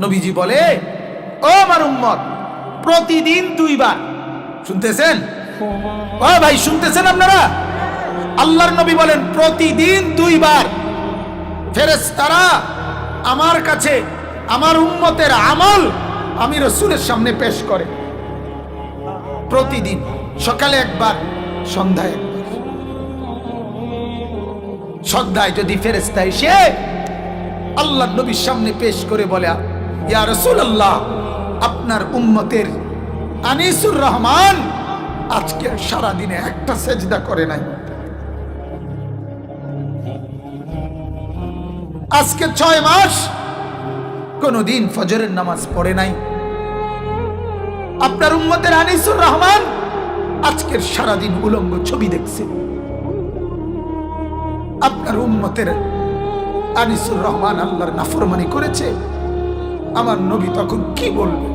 নবীজি বলে, ও আমার উম্মত, প্রতিদিন দুইবার। শুনতেছেন? ও ভাই, শুনতেছেন আপনারা? আল্লাহর নবী বলেন, প্রতিদিন দুইবার। ফেরেশতারা, আমার কাছে, আমার উম্মতের আমল আমি রসুলের সামনে পেশ করে। প্রতিদিন, সকালে একবার, সন্ধ্যায় একবার। সন্ধ্যায় যদি ফেরেস্তা এসে আল্লাহ নবীর সামনে পেশ করে বলে আপনার উম্মতের আনিসুর রহমান আজকে সারাদিনে একটা সেজদা করে নাই। আজকে ছয় মাস কোনদিন ফজরের নামাজ পড়ে নাই। আপনার উম্মতের আনিসুর রহমান আজকের সারাদিন উলঙ্গ ছবি দেখছে। আপনার উম্মতের আনিসুর রহমান আল্লাহর নাফরমানি করেছে। আমার নবী তখন কি বলবে?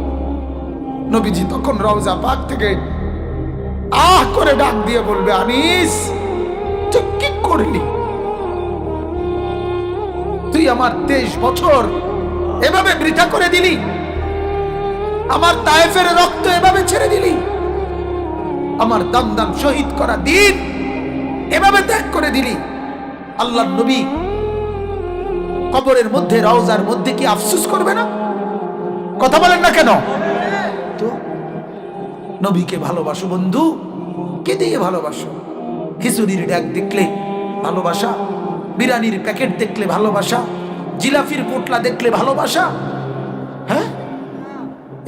নবীজি তখন রওজা পাক থেকে আহ করে ডাক দিয়ে বলবে, আনিস, তুই কি করলি? তুই আমার তেইশ বছর এভাবে বৃথা করে দিলি? আমার তায়েফের রক্ত এভাবে ছেড়ে দিলি? আমার দাম দাম শহীদ করা দিন এভাবে ত্যাগ করে দিলি? আল্লাহ নবী কবরের মধ্যে, রওজার মধ্যে কি আফসুস করবে না? কথা বলেন না কেন? তো নবীকে ভালোবাসো বন্ধু কে দিয়ে ভালোবাসো। খিচুড়ির ডাক দেখলে ভালোবাসা, বিরিয়ানির প্যাকেট দেখলে ভালোবাসা জিলাফির পোটলা দেখলে ভালোবাসা হ্যাঁ?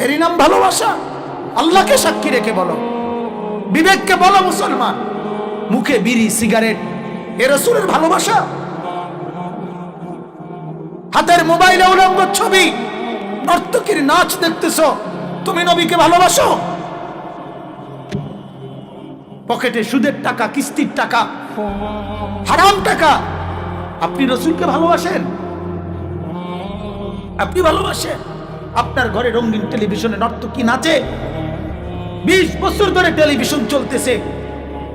এরই নাম ভালোবাসা। আল্লাহকে সাক্ষী রেখে বলো, বিবেককে বলো মুসলমান, মুখে বিড়ি, সিগারেট, এ রসুলের ভালোবাসা। হাতের মোবাইলে উলঙ্গ ছবি নর্তকীর নাচ দেখতেছ? তুমি নবীকে ভালোবাসো? পকেটে সুদের টাকা, কিস্তির টাকা, হারাম টাকা। আপনি রসুলকে ভালোবাসেন? আপনি ভালোবাসেন? আপনার ঘরে রঙিন টেলিভিশনে নর্তকী নাচে বিশ বছর ধরে টেলিভিশন চলতেছে।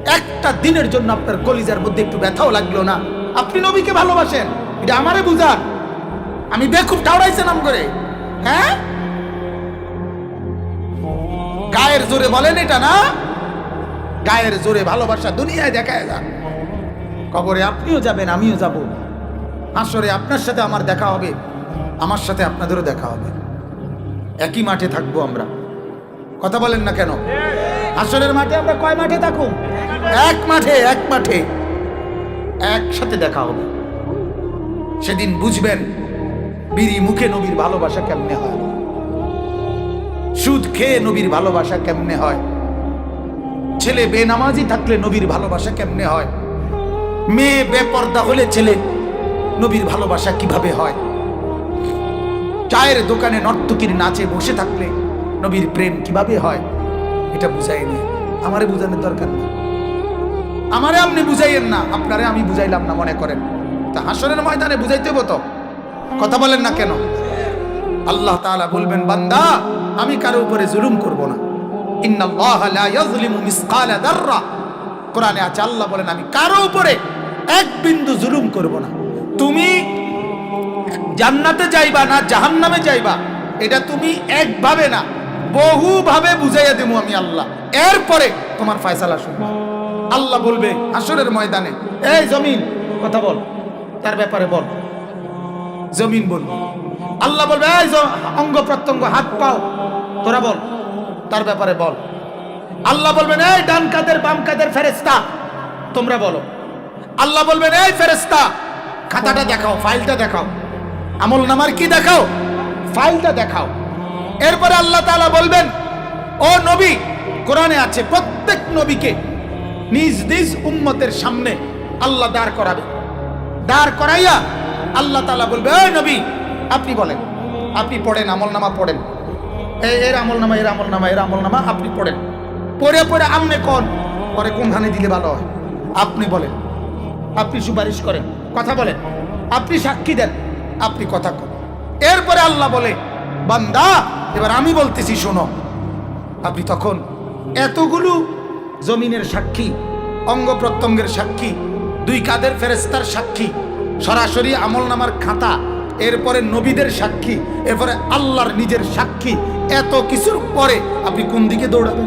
একটা দিনের জন্য আপনার কলিজার মধ্যে একটু ব্যথাও লাগল না। আপনি নবীকে ভালোবাসেন? এটা আমারে বুঝান। আমি বেকুব টাওড়াইছে নাম করে। হ্যাঁ? গায়ের জোরে বলেন এটা না? গায়ের জোরে ভালোবাসা দুনিয়ায় দেখায় যান কবরে আপনিও যাবেন, আমিও যাব। আসরে আপনার সাথে আমার দেখা হবে, আমার সাথে আপনাদেরও দেখা হবে। একই মাঠে থাকব আমরা। কথা বলেন না কেন? আসরের মাঠে আমরা কয় মাঠে থাকুন এক মাঠে এক মাঠে। একসাথে দেখা হবে। সেদিন বুঝবেন বিড়ি মুখে নবীর ভালোবাসা কেমনে হয়? সুদ খেয়ে নবীর ভালোবাসা কেমনে হয়? ছেলে বেনামাজি থাকলে নবীর ভালোবাসা কেমনে হয়? মেয়ে বেপর্দা হলে ছেলে নবীর ভালোবাসা কীভাবে হয়? চায়ের দোকানে নর্তকীর নাচে বসে থাকলে নবীর প্রেম কীভাবে হয়? এটা বুঝাইনি আমারে বুঝানোর দরকার নেই। আমারে আপনি বুঝাইয়েন না। আপনারে আমি বুঝাইলাম না, মনে করেন। তা হাসরের ময়দানে বুঝাইতে হব তো? কথা বলেন না কেন? আল্লাহ তাআলা বলবেন, বান্দা, আমি কারও উপরে জুলুম করব না। জান্নাতে যাইবা না, জাহান্নামে যাইবা, এটা তুমি না, বহুভাবে বুঝাইয়া দেবো আমি আল্লাহ। এরপরে তোমার ফয়সালা শুনব। আল্লাহ বলবে আসরের ময়দানে, এই জমিন, কথা বল, তার ব্যাপারে বল। জমিন বল। আল্লাহ বলবে, এই অঙ্গ প্রত্যঙ্গ, হাত পাও। তোরা বল, তার ব্যাপারে বল। আল্লাহ বলবেন, এই ডান কাদের, বাম কাদের ফেরেস্তা তোমরা বলো। আল্লাহ বলবেন, এই ফেরেস্তা খাতাটা দেখাও, ফাইলটা দেখাও। আমল নামার কি দেখাও? ফাইলটা দেখাও। এরপরে আল্লাহ তাআলা বলবেন, ও নবী, কোরআনে আছে, প্রত্যেক নবীকে নিজ নিজ উম্মতের সামনে আল্লাহ দাঁড় করাবে। দাঁড় করাইয়া আল্লাহ তাআলা বলবে ওই নবী, আপনি বলেন, আপনি পড়েন আমল নামা পড়েন এর আমল নামা এর আমল নামা এর আমল নামা আপনি পড়েন। পড়ে পড়ে আমনে কন পরে কোনখানে দিলে ভালো হয়? আপনি বলেন, আপনি সুপারিশ করেন, কথা বলেন, আপনি সাক্ষী দেন, আপনি কথা কন। এরপরে আল্লাহ বলে, বান্দা, এবার আমি বলতেছি, শোনো, আপনি তখন এতগুলো জমিনের সাক্ষী, অঙ্গ প্রত্যঙ্গের সাক্ষী, দুই কাদের ফেরেস্তার সাক্ষী সরাসরি আমল নামার খাতা, এরপরে নবীদের সাক্ষী, এরপরে আল্লাহর নিজের সাক্ষী, এত কিছুর পরে আপনি কোন দিকে দৌড়াবেন?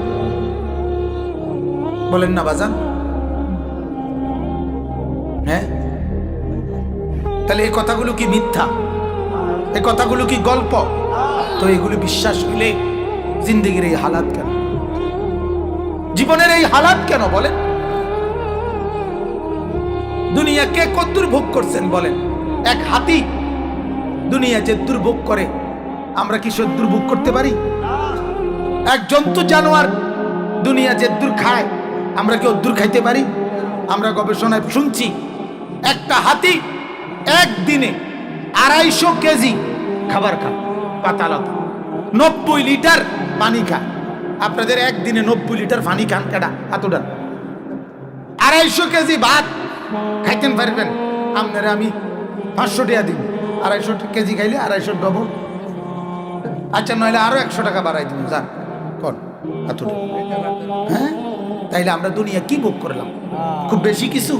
বলেন না বাজান। হ্যাঁ? তাহলে এই কথাগুলো কি মিথ্যা? এই কথাগুলো কি গল্প? তো এগুলো বিশ্বাস হইলে জিন্দগির এই হালাত কেন? জীবনের এই হালাত কেন বলেন? দুনিয়া কে কদ্দুর ভোগ করছেন বলেন? এক হাতি দুনিয়া যে দুর্ভোগ করে, আমরা কি সে দুর্ভোগ করতে পারি? এক জন্তু জানোয়ার দুনিয়া যে দূর খায়, আমরা কি দূর খাইতে পারি? আমরা গবেষণায় শুনছি, একটা হাতি একদিনে আড়াইশো কেজি খাবার খায়, পাতালতা। নব্বই লিটার পানি খায়। আপনাদের একদিনে নব্বই লিটার পানি খান কেডা? এতটা আড়াইশো কেজি ভাত খাইতেন পারবেন। আপনারা আমি পাঁচশো টাকা দিব, আড়াইশো কেজি খাইলে আড়াইশো ডবল আচ্ছা নইলে আরও একশো টাকা বাড়াই দিব যান কর এতটা হ্যাঁ? তাইলে আমরা দুনিয়া কি ভোগ করলাম? খুব বেশি কিছু?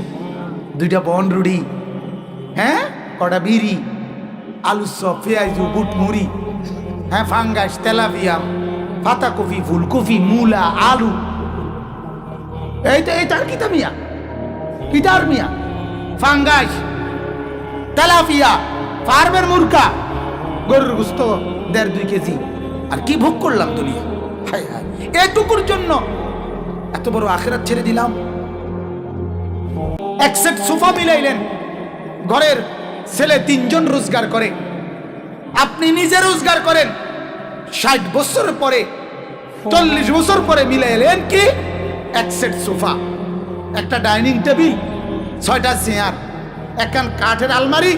দুইটা বন রুড়ি হ্যাঁ? কটা বিড়ি, আলু চপ পেঁয়াজু, বুট, মুড়ি হ্যাঁ? ফাঙ্গাস তেলাপিয়াম পাতাকপি, ফুলকপি, মূলা, আলু। এইটা এইটার কিতা মিয়া কিটার মিয়া ফাঙ্গাস তেলাপিয়া ফার্মের মুরগা। গরুর গুস্ত দেড় দুই কেজি। আর কি ভোগ করলাম দুনিয়া? এটুকুর জন্য এত বড় আখেরাত ছেড়ে দিলাম। এক সেট সোফা মিলাইলেন। ঘরের ছেলে তিনজন রোজগার করে। আপনি নিজে রোজগার করেন। ষাট বছর পরে, চল্লিশ বছর পরে মিলাইলেন কি? এক সেট সোফা। একটা ডাইনিং টেবিল, ছয়টা চেয়ার, একখান কাঠের আলমারি,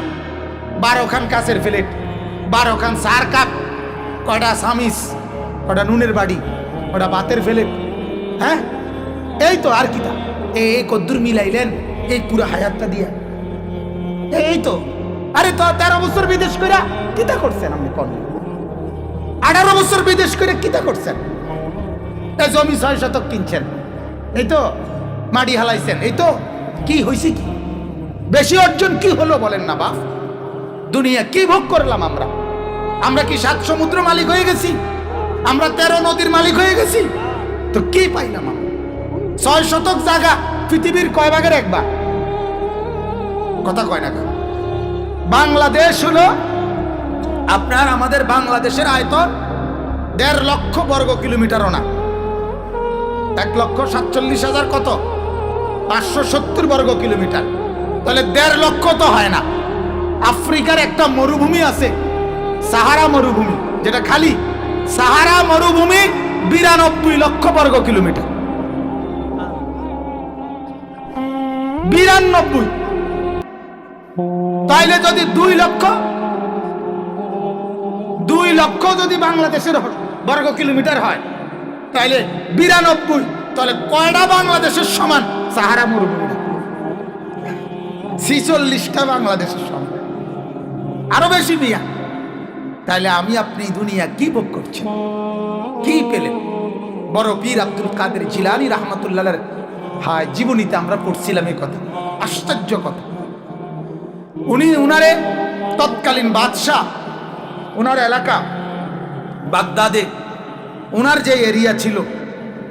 বারোখান কাছের প্লেট, বারোখান চার কাপ, কটা সামিস কটা নুনের বাড়ি কটা বাতের প্লেট হ্যাঁ? এই তো আর কি কিতা এই কদ্দুর মিলাইলেন, এই পুরো হায়াতটা দিয়া। এই তো। আরে তো তেরো বছর বিদেশ করে কিতা করছেন আপনি কোন? আঠারো বছর বিদেশ করে কিতা করছেন? জমি ছয় শতক কিনছেন। এই তো। মাটি হালাইছেন। এই তো, কি হয়েছে কি? বেশি অর্জন কি হলো বলেন না, বাপ? দুনিয়া কি ভোগ করলাম আমরা? আমরা কি সাত সমুদ্র মালিক হয়ে গেছি? আমরা তেরো নদীর মালিক হয়ে গেছি? তো কি পাইলাম ছয় শতক জায়গা পৃথিবীর কয় ভাগের একবার কথা কয় না? বাংলাদেশ হলো আপনার আমাদের বাংলাদেশের আয়তন দেড় লক্ষ বর্গ কিলোমিটারও না। এক লক্ষ সাতচল্লিশ হাজার কত? পাঁচশো সত্তর বর্গ কিলোমিটার। তাহলে দেড় লক্ষ তো হয় না। আফ্রিকার একটা মরুভূমি আছে, সাহারা মরুভূমি, যেটা খালি। সাহারা মরুভূমি বিরানব্বই লক্ষ বর্গ কিলোমিটার। বিরানব্বই। তাইলে যদি দুই লক্ষ দুই লক্ষ যদি বাংলাদেশের বর্গ কিলোমিটার হয়, তাইলে বিরানব্বই। তাহলে কয়টা বাংলাদেশের সমান? সাহারা মরুভূমি। ছিচল্লিশটা বাংলাদেশের সমান আরও বেশি মিয়া। তাইলে আমি আপনি দুনিয়া কি ভোগ করছেন? কি পেলেন? বড় পীর আব্দুল কাদের জিলানি রহমতুল্লাহ হায়, জীবনীতে আমরা পড়ছিলাম এই কথা। আশ্চর্য কথা। উনি উনারে তৎকালীন বাদশাহ ওনার এলাকা বাগদাদে। ওনার যে এরিয়া ছিল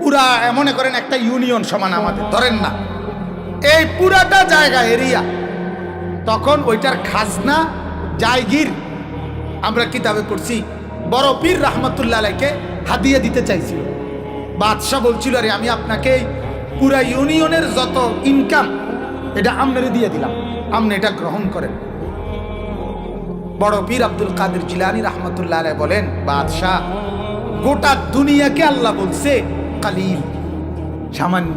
পুরা, মনে করেন একটা ইউনিয়ন সমান আমাদের, ধরেন না। এই পুরাটা জায়গা, এরিয়া, তখন ওইটার খাজনা জায়গির আমরা কিতাবে পড়ছি। বড় পীর রহমতুল্লাহ আলাইকে হাদিয়ে দিতে চাইছিল। বাদশাহ বলছিল, আরে, আমি আপনাকে পুরা ইউনিয়নের যত ইনকাম এটা আমনেরে দিয়ে দিলাম। আপনি এটা গ্রহণ করেন। বড় পীর আব্দুল কাদের জিলানি রহমতুল্লাহ বলেন, বাদশাহ, গোটা দুনিয়াকে আল্লাহ বলছে কালিল। সামান্য।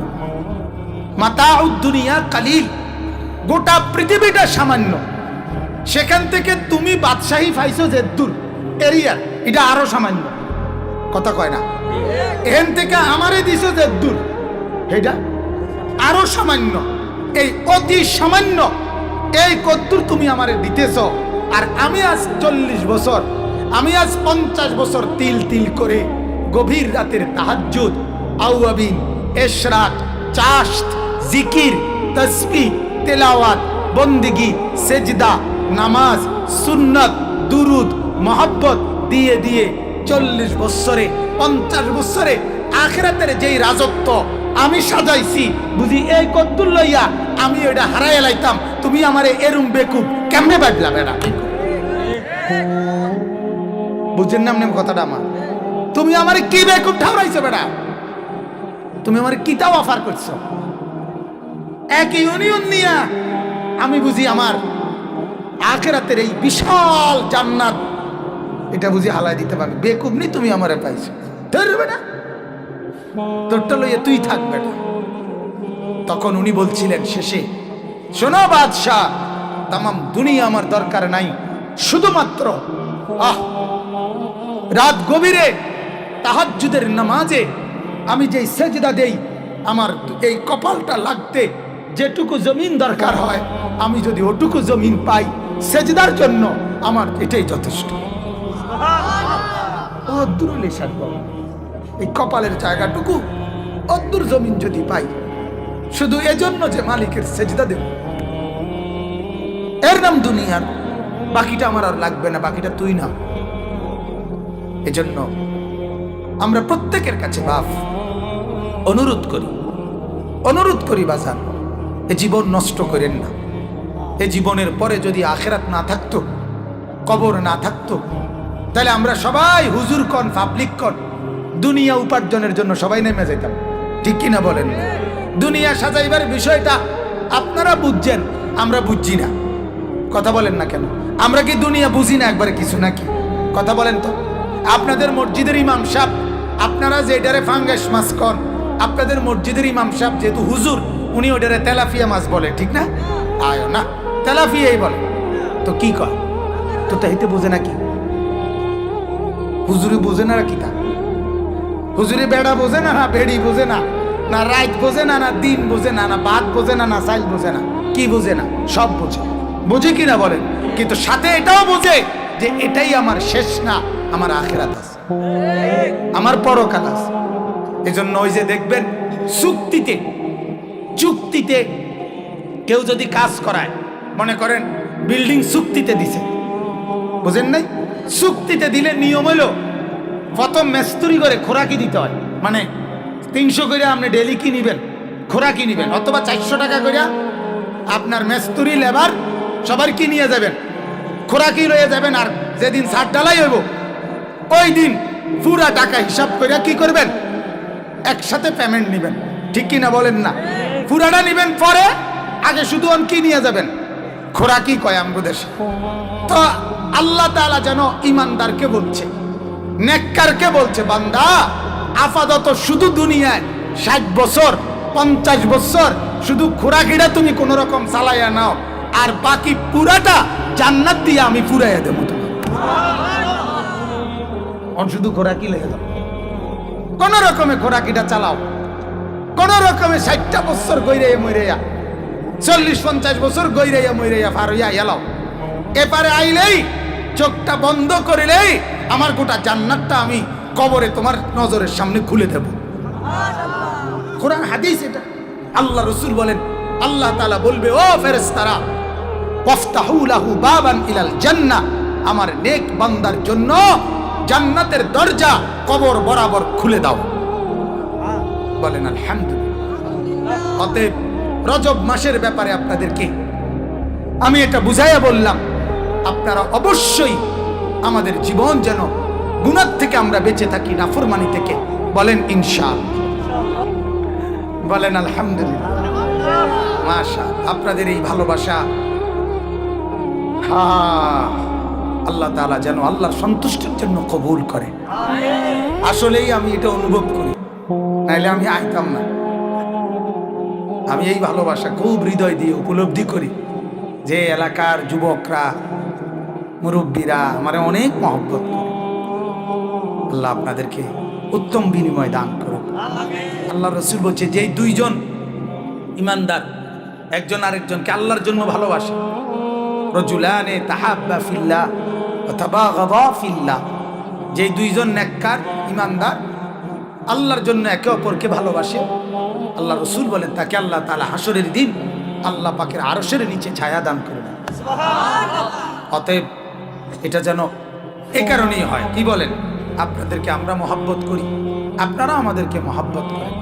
মাতা দুনিয়া কালিল। গোটা পৃথিবীটা সামান্য। সেখান থেকে তুমি বাদশাহী পাইছো যে দূর এরিয়া, এটা আরও সামান্য। কথা কয় না? এখান থেকে আমারে দিছো যে দূর এটা আরও সামান্য। এই অতি সামান্য এই কদ্দুর তুমি আমারে দিতেছ। আর আমি আজ চল্লিশ বছর, আমি আজ পঞ্চাশ বছর তিল তিল করে গভীর রাতের তাহাজ্জুদ আউয়াবিন, এশরাক চাষ্ট জিকির, তসবি, তেলাওয়াত, বন্দিগি, সেজদা, নামাজ, সুন্নত, দুরুদ, মহব্বত দিয়ে দিয়ে চল্লিশ বৎসরে, পঞ্চাশ বৎসরে আখেরাতের যেই রাজত্ব আমি সাজাইছি, বুঝি এই কদ্দুর লইয়া আমি ওইটা হারাই লাইতাম, তুমি আমারে এরুম বেকুব কেমনে বাজলা বেড়া? বুঝছেন না আপনি কথাটা আমার? তুমি আমারে কি বেকুব ঠাউরাইছো বেড়া? তুমি আমার কিতাব অফার করছ। এক ইউনিয়ন নিয়া আমি বুঝি আমার আখেরাতের এই বিশাল জান্নাত, এটা বুঝি হালাই দিতে পারবে। বেকুব নি তুমি আমারে পাইছো। ধরবে না। তোরটা লইয়া তুই থাকবে না তখন উনি বলছিলেন শেষে, শোনো বাদশাহ, তামাম দুনিয়া আমার দরকার নাই। শুধুমাত্র, আহ, রাত গভীরে তাহাজ্জুদের নামাজে আমি যেই সেজদা দেই, আমার এই কপালটা লাগতে যেটুকু জমিন দরকার হয়, আমি যদি ওটুকু জমিন পাই, সেজদার জন্য আমার এটাই যথেষ্ট। এই কপালের জায়গাটুকু অদ্দুর জমিন যদি পাই, শুধু এজন্য যে মালিকের সেজদা দেব। এর নাম দুনিয়ার, বাকিটা আমার আর লাগবে না, বাকিটা তুই না। এজন্য আমরা প্রত্যেকের কাছে বাপ অনুরোধ করি। অনুরোধ করি বাজান, এ জীবন নষ্ট করেন না। এ জীবনের পরে যদি আখেরাত না থাকতো, কবর না থাকতো, তাহলে আমরা সবাই হুজুর কন, পাবলিক কন, দুনিয়া উপার্জনের জন্য সবাই নেমে যেতাম। ঠিক কিনা বলেন? দুনিয়া সাজাইবার বিষয়টা আপনারা বুঝছেন, আমরা বুঝছি না। কথা বলেন না কেন? আমরা কি দুনিয়া বুঝি না একবারে কিছু নাকি? কথা বলেন তো। আপনাদের মসজিদের ইমাম সাহেব, আপনারা যে এটারে ফাঙ্গাস মাছ কন আপনাদের মসজিদের ইমাম সাহেব যেহেতু হুজুর, উনি ওটারে তেলাফিয়া মাছ বলে, ঠিক না? আয় না, তেলাফিয়াই বলে। তো কি কয়? তো তাইতে বোঝে না কি হুজুরি বোঝে না কি তা হুজুরি বেড়া বোঝে না না বেড়ি বোঝে না না রাত বোঝে না না দিন বোঝে না না ভাত বোঝে না না সাইল বোঝে না, কি বোঝে না, সব বোঝে। বোঝে কি না বলেন? কিন্তু সাথে এটাও বোঝে যে এটাই আমার শেষ না, আমার আখেরাত আছে। আমার পরকাল আছে। এজন্য ওই যে দেখবেন, চুক্তিতে চুক্তিতে কেউ যদি কাজ করায়, মনে করেন বিল্ডিং চুক্তিতে দিছে, বুঝেন নাই? চুক্তিতে দিলে নিয়ম হলো, প্রথম মেস্তুরি করে খোরাকি দিতে হয়। মানে তিনশো করে আপনি ডেলি কি নিবেন? খোরাকি নিবেন, অথবা চারশো টাকা করে আপনার মেস্তুরি, লেবার সবার কি নিয়ে যাবেন? খোরাকি লয়ে যাবেন আর যেদিন সার ডালাই হইব, ওই দিন পুরা টাকা হিসাব করে কি করবেন? একসাথে পেমেন্ট নিবেন। ঠিক কি না বলেন না? পুরাটা নিবেন পরে, আগে শুধু অন কি নিয়ে যাবেন? খোরাকি কয় আমগো দেশে তো আল্লাহ তাআলা যেন ইমানদারকে বলছে, নেককারকে বলছে, বান্দা, আপাতত শুধু দুনিয়ায় ষাট বছর, পঞ্চাশ বছর শুধু খোরাকিটা তুমি কোন রকম চালাইয়া নাও, আর বাকি পুরাটা জান্নাত দিয়ে আমি পুরাইয়া দেবো তোমার শুধু খোরাকি লেগে যাও কোন রকমে খোরাকিটা চালাও। কোন রকমে ষাটটা বছর গৈরাইয়া মইরাইয়া, চল্লিশ পঞ্চাশ বছর গৈরাইয়া মইরাইয়া পার হইয়া এলাও। এপারে আইলেই, চোখটা বন্ধ করিলেই আমার গোটা জান্নাতটা আমি কবরে তোমার নজরের সামনে খুলে দেব। কোরআন হাদিস এটা। আল্লাহ রসুল বলেন, আল্লাহ তাআলা বলবে, ও ফেরেশতারা, ওয়াফতাহু লাহু বাবান ইলাল জান্নাহ, আমার নেক বান্দার জন্য জান্নাতের দরজা কবর বরাবর খুলে দাও। বলেন, আলহামদুলিল্লাহ। অতএব রজব মাসের ব্যাপারে আপনাদেরকে আমি এটা বুঝাইয়া বললাম, আপনারা অবশ্যই আমাদের জীবন যেন গুণার থেকে আমরা বেঁচে থাকি নাফরমানি থেকে। বলেন ইনশাল বলেন, আলহামদুলিল্লাহ। আপনাদের এই ভালোবাসা, হা আল্লাহ তাআলা যেন আল্লাহর সন্তুষ্টির জন্য কবুল করে। আসলেই আমি এটা অনুভব করি। নাইলে আমি আইতাম না। আমি এই ভালোবাসা খুব হৃদয় দিয়ে উপলব্ধি করি যে এলাকার যুবকরা, মুরব্বীরা আমার অনেক মহব্বত করে। আল্লাহ আপনাদেরকে উত্তম বিনিময় দান করুন আল্লাহ রসুল বলছে, যেই দুইজন ইমানদার, একজন আরেকজনকে আল্লাহর জন্য ভালোবাসে, রজুলানে তাহাব্বা ফিল্লা ফিল্লা যেই দুইজন নেককার ইমানদার আল্লাহর জন্য একে অপরকে ভালোবাসে। আল্লাহ রসুল বলেন তাকে আল্লাহ তালা হাসরের দিন আল্লাহ পাকের আরশের নিচে ছায়া দান করে অতএব এটা যেন এ কারণেই হয়। কি বলেন? আপনাদেরকে আমরা মহাব্বত করি আপনারা আমাদেরকে মহাব্বত করেন।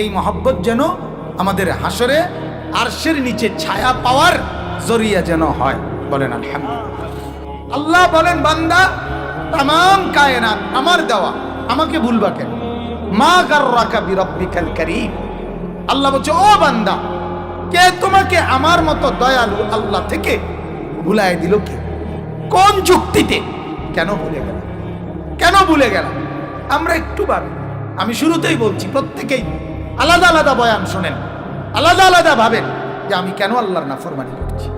এই মহাব্বত যেন আমাদের হাসরে আরশের নিচে ছায়া পাওয়ার জরিয়া যেন হয়। বলেন আলহামদুলিল্লাহ। আল্লাহ বলেন, বান্দা তাম কায়নাত আমার দেওয়া, আমাকে ভুলবা কেন? মা গার্রাকা বিরব্বিকাল কারীম। আল্লাহ বলছে, ও বান্দা, কে তোমাকে আমার মতো দয়ালু আল্লাহ থেকে ভুলাই দিল কে? কোন যুক্তিতে? কেন ভুলে গেল? কেন ভুলে গেল? আমরা একটু ভাবি। আমি শুরুতেই বলছি, প্রত্যেকেই আলাদা আলাদা বয়ান শোনেন, আলাদা আলাদা ভাবেন যে আমি কেন আল্লাহর নাফরমানি করছি?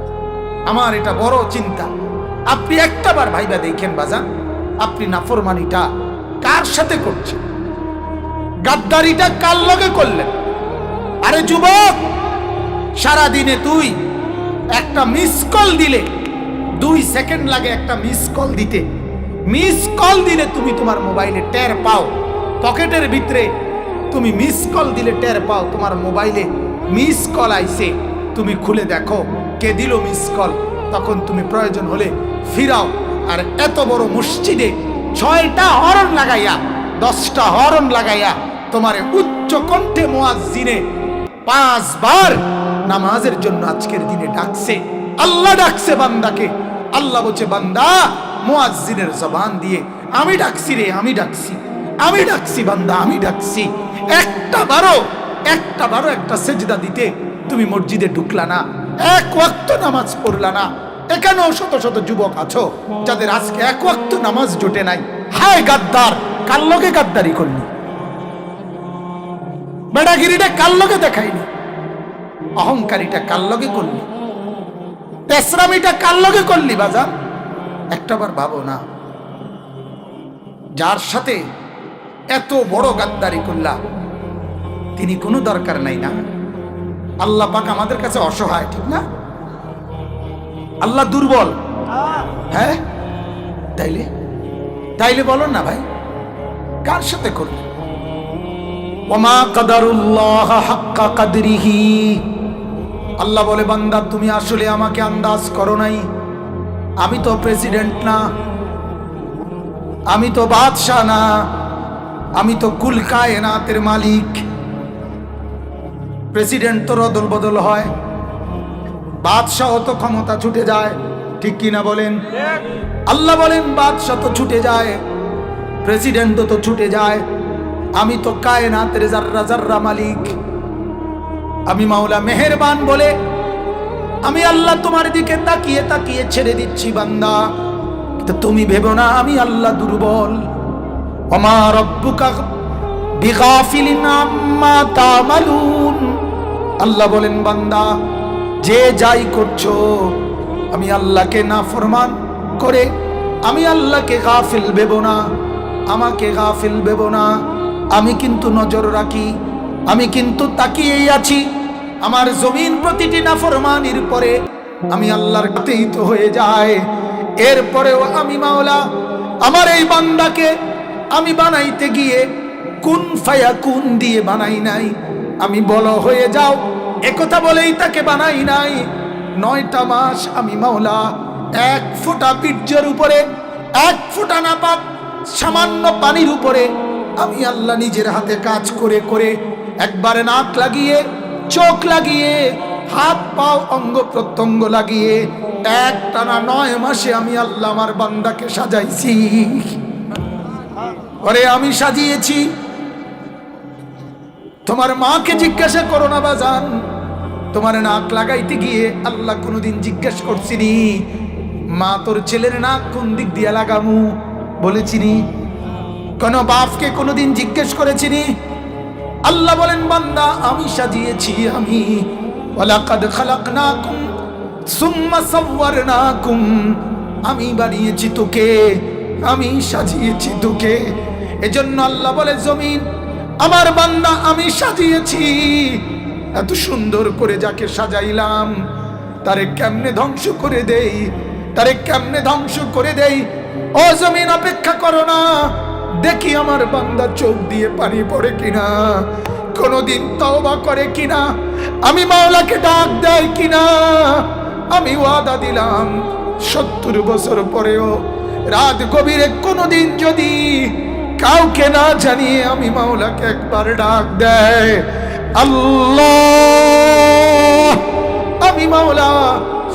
আমার এটা বড় চিন্তা। আপনি একটা বার ভাইবা দেখেন বাজান, আপনি নাফরমানিটা কার সাথে করছেন? গাদ্দারিটা কার লগে করলেন? আরে যুবক সারা দিনে তুই একটা মিস কল দিলে, দুই সেকেন্ড লাগে একটা মিস কল দিতে। মিস কল দিলে তুমি তোমার মোবাইলে টের পাও। পকেটের ভিতরে তুমি মিস কল দিলে টের পাও, তোমার মোবাইলে মিস কল আইছে। তুমি খুলে দেখো, কে দিল মিস কল তখন তুমি প্রয়োজন হলে ফিরাও। আর এত বড় মসজিদে ছয়টা হরণ লাগাইয়া, দশটা হরণ লাগাইয়া তোমার উচ্চ কণ্ঠে মোয়াজিনে পাঁচবার নামাজের জন্য আজকের দিনে ডাকছে। আল্লাহ ডাকছে বান্দাকে। আল্লাহ বলছে, বান্দা, মুয়াজ্জিনের জবান দিয়ে আমি ডাকছি রে, আমি ডাকছি। আমি ডাকছি, বান্দা, আমি ডাকছি। একটা বারো একটা বারো একটা সেজদা দিতে তুমি মসজিদে ঢুকলা না। এক ওয়াক্ত নামাজ পড়লা না। এখানেও শত শত যুবক আছো, যাদের আজকে এক ওয়াক্ত নামাজ জোটে নাই। হায় গাদ্দার, কার লগে গাদ্দারি করলি? বেড়াগিরিটা কার লোকে দেখাইনি অহংকারীটা কার লগে করলি? পেশরামিটা কার লগে করলি বাজার একটাবার ভাবো না। যার সাথে এত বড় গাদ্দারি করলা, তিনি কোনো দরকার নাই না। আল্লাহ পাক আমাদের কাছে অসহায় ঠিক না? আল্লাহ দুর্বল। হ্যাঁ? তাইলে? তাইলে বলো না ভাই কার সাথে করবে ওমা কাদারুল্লাহ হাক্কা কাদরিহি। আল্লাহ বলে বান্দা তুমি আসলে আমাকে আন্দাজ করো নাই। আমি তো প্রেসিডেন্ট না। আমি তো বাদশাহ না। আমি তো কুল কায়নাতের মালিক। প্রেসিডেন্ট তো রদল বদল হয়। বাদশাহ তো ক্ষমতা ছুটে যায়। ঠিক কিনা বলেন? আল্লাহ বলেন, বাদশাহ তো ছুটে যায়। প্রেসিডেন্টও তো ছুটে যায়। আমি তো কায়নাতের জাররা জাররা মালিক। আমি মাওলা মেহেরবান বলে আমি আল্লাহ তোমার দিকে তাকিয়ে তাকিয়ে ছেড়ে দিচ্ছি বান্দা। তো তুমি ভেবো না, আমি আল্লাহ দুর্বল। আমার রব্বুকা বিগাফিলিন আম্মা তামালুন। আল্লাহ বলেন, বান্দা, যে যাই করছ, আমি আল্লাহকে না ফরমান করে, আমি আল্লাহকে গাফিল ভেবো না, আমাকে গাফিল ভেবো না, আমি কিন্তু নজর রাখি, আমি কিন্তু তাকিয়েই আছি, আমার জমিন প্রতিটি না নাফরমানির পরে আমি আল্লাহর কাতেই তো হয়ে যায় এরপরেও আমি মাওলা, আমার এই বান্দাকে আমি বানাইতে গিয়ে, কোন ফায়া কোন দিয়ে বানাই নাই আমি বলো হয়ে যাও। একথা বলেই তাকে বানাই নাই। নয়টা মাস আমি মাওলা, এক ফোঁটা বীর্যের উপরে, এক ফোঁটা নাপাক সামান্য পানির উপরে আমি আল্লাহ নিজের হাতে কাজ করে করে একবারে নাক লাগিয়ে, চোখ লাগিয়ে, হাত পাও অঙ্গ প্রত্যঙ্গ লাগিয়ে এক টানা নয় মাসে আমি আল্লাহ আমার বান্দাকে সাজাইছি। ওরে আমি সাজিয়েছি। তোমার মাকে জিজ্ঞাসা করো না বাজান। তোমার নাক লাগাইতে গিয়ে আল্লাহ কোনোদিন জিজ্ঞেস করছিনি, মা, তোর ছেলের নাক কোন দিক দিয়ে লাগামু? বলেছিনি। কোন বাপকে কোনোদিন জিজ্ঞেস করেছিনি। আল্লাহ বলেন, বান্দা, আমি সাজিয়েছি আমি। ওয়ালাকাদ খালাকনাকুম, সুম্মা সাওয়ারনাকুম। আমি বানিয়েছি তোকে, আমি সাজিয়েছি তোকে। এজন্য আল্লাহ বলে, জমিন আমার বান্দা আমি সাজিয়েছি। এত সুন্দর করে যাকে সাজাইলাম, তারে কেমনে ধ্বংস করে দেই, তারে কেমনে ধ্বংস করে দেই? ও জমিন অপেক্ষা করো না, দেখি আমার বান্দা চোখ দিয়ে পানি পড়ে কিনা, কোনোদিন তওবা করে কিনা, আমি মাওলাকে ডাক দেয় কিনা, আমি ওয়াদা দিলাম সত্তর বছর পরেও রাত গভীরে কোনোদিন যদি কাউকে না জানিয়ে আমি মাওলাকে একবার ডাক দেয়। আল্লাহ, আমি মাওলা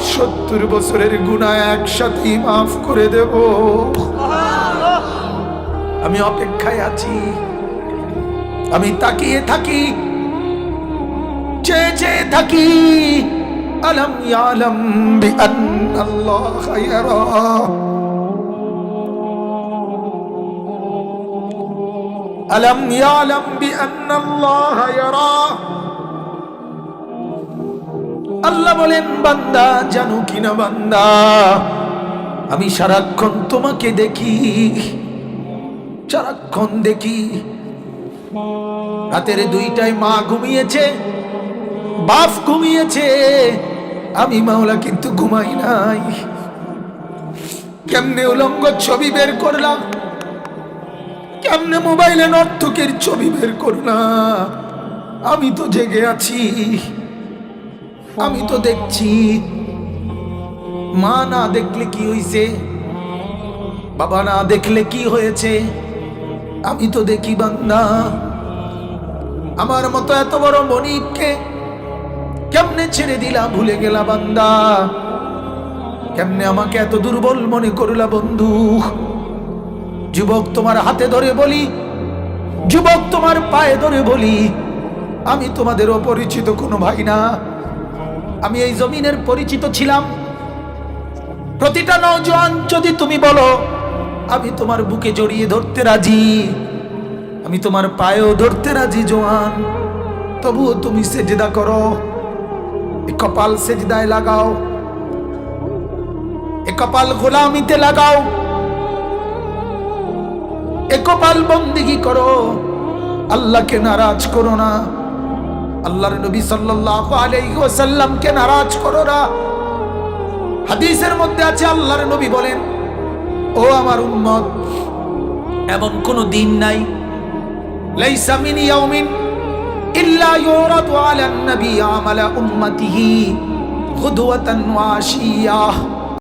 সত্তর বছরের গুণা একসাথেই মাফ করে দেব। আমি অপেক্ষায় আছি। আমি তাকিয়ে থাকি। চেয়ে চেয়ে থাকি। আলম ইয়ালম বিআন্নাল্লাহ ইয়ারা আলম ইয়ালম বিআন্নাল্লাহ ইয়ারা আল্লাহ বলেন, বান্দা, জানো কিনা বান্দা, আমি সারাক্ষণ তোমাকে দেখি, সারাক্ষণ দেখি। রাতের দুইটায় মা ঘুমিয়েছে, বাপ ঘুমিয়েছে, আমি মাওলা কিন্তু ঘুমাই নাই। কেমনে উলঙ্গ ছবি বের করলাম কেমনে মোবাইলে নর্তকের ছবি বের করলাম আমি তো জেগে আছি। আমি তো দেখছি। মা না দেখলে কি হয়েছে বাবা না দেখলে কি হয়েছে? আমি তো দেখি বান্দা। আমার মতো এত বড় মনিককে কেমনে ছেড়ে দিলা? ভুলে গেলা বান্দা। কেমনে আমাকে এত দুর্বল মনে করলা বন্ধু? যুবক তোমার হাতে ধরে বলি, যুবক তোমার পায়ে ধরে বলি, আমি তোমাদের অপরিচিত কোনো ভাই না। আমি এই জমিনের পরিচিত ছিলাম। প্রতিটা নওজোয়ান যদি তুমি বলো, আমি তোমার বুকে জড়িয়ে ধরতে রাজি। আমি তোমার পায়েও ধরতে রাজি, জোয়ান। তবুও তুমি সেজদা করো। কপাল সেজদায় লাগাও। এ কপাল গোলামিতে লাগাও। এ কপাল বন্দিগি করো। আল্লাহকে নারাজ করো না। আল্লাহর নবী সাল্লাল্লাহু আলাইহি ওয়াসাল্লামকে নারাজ করো না। হাদিসের মধ্যে আছে, আল্লাহর নবী বলেন, ও আমার উম্মত, এমন কোন দিন নাই। লাইসা মিন ইয়াউমিন ইল্লা ইউরাদু আলা নবী আমালা উম্মতিহি গুদওয়াতান ওয়া